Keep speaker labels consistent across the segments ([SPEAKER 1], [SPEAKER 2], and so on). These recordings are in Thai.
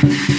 [SPEAKER 1] Thank you.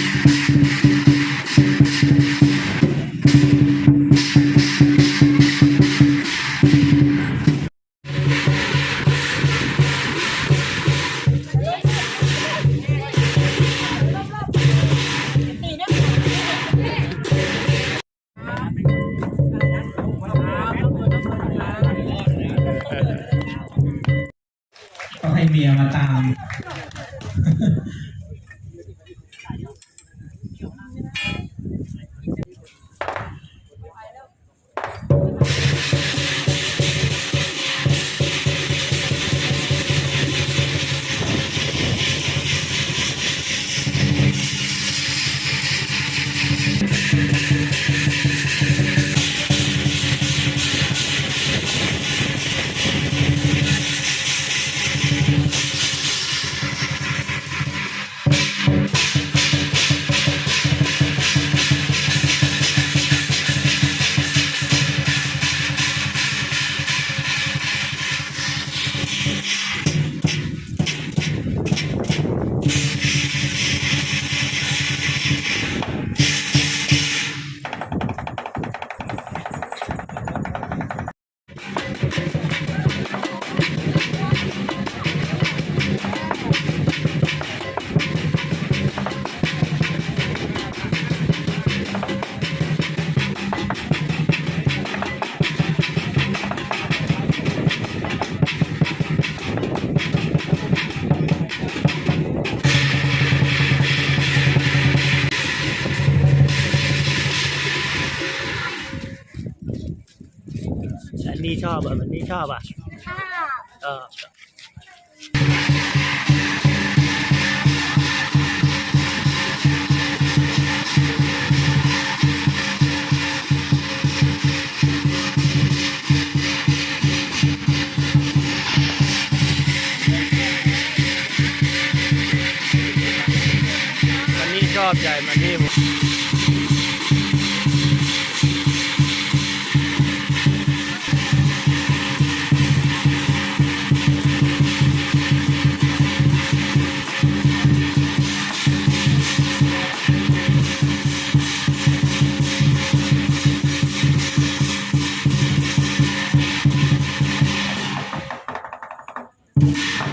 [SPEAKER 1] ชอบอะอันนี้ชอบอะ
[SPEAKER 2] ค่ะ
[SPEAKER 1] เอออันนี้ชอบใหญ่มันนี่หมู Thank you.